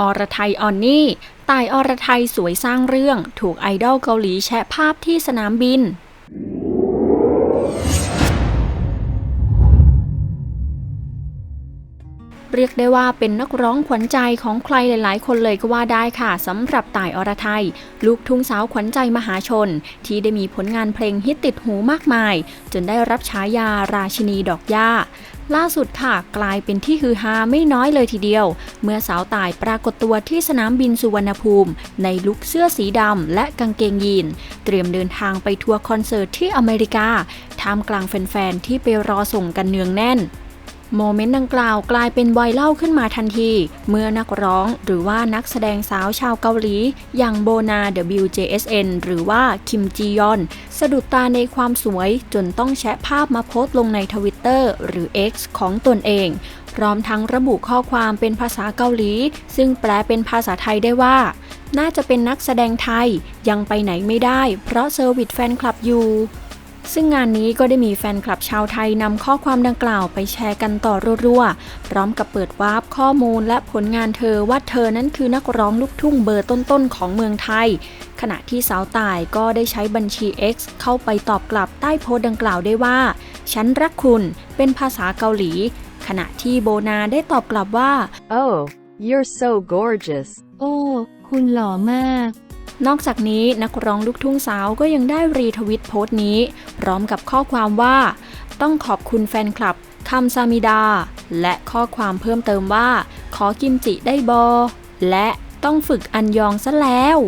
อรไทยออนนี่ตายอรไทยสวยสร้างเรื่อง ถูกไอดอลเกาหลีแชะภาพที่สนามบินเรียกได้ว่าเป็นนักร้องขวัญใจของใครหลาย ๆ คนเลยก็ว่าได้ค่ะสำหรับต่ายอรไทย ลูกทุ่งสาวขวัญใจมหาชน ที่ได้มีผลงานเพลงฮิตติดหูมากมาย จนได้รับฉายาราชินีดอกหญ้า ล่าสุดค่ะกลายเป็นที่ฮือฮาไม่น้อยเลยทีเดียว เมื่อสาวตายปรากฏตัวที่สนามบินสุวรรณภูมิ ในลุคเสื้อสีดำและกางเกงยีน เตรียมเดินทางไปทัวร์คอนเสิร์ตที่อเมริกาท่ามกลางแฟนๆที่ไปรอส่งกันเนืองแน่น โมเมนต์ดังกล่าวกลายเป็นไวรัลขึ้นมาทันที เมื่อนักร้องหรือว่านักแสดงสาวชาวเกาหลี อย่างโบนา WJSN หรือว่าคิมจียอน สะดุดตาในความสวยจนต้องแชะภาพมาโพสต์ลงในทวิตเตอร์หรือ X ของตนเอง พร้อมทั้งระบุข้อความเป็นภาษาเกาหลี ซึ่งแปลเป็นภาษาไทยได้ว่า น่าจะเป็นนักแสดงไทยยังไปไหนไม่ได้ เพราะเซอร์วิสแฟนคลับอยู่ ซึ่งงานนี้ก็ได้มีแฟนคลับชาวไทยนำข้อความดังกล่าวไปแชร์กันต่อรัวๆ พร้อมกับเปิดวาร์ปข้อมูลและผลงานเธอว่าเธอนั้นคือนักร้องลูกทุ่งเบอร์ต้นๆ ของเมืองไทย ขณะที่สาวต่ายก็ได้ใช้บัญชี X เข้าไปตอบกลับใต้โพสต์ดังกล่าวได้ว่า ฉันรักคุณเป็นภาษาเกาหลี ขณะที่โบนาได้ตอบกลับว่า Oh, you're so gorgeous. โอ้ คุณหล่อมาก นอกจากนี้นักร้องลูกทุ่งสาวก็ยังได้รีทวิตโพสต์นี้ พร้อมกับข้อความว่า ต้องขอบคุณแฟนคลับคำซามิดา และข้อความเพิ่มเติมว่า ขอกิมจิได้บอ และต้องฝึกอันยองซะแล้ว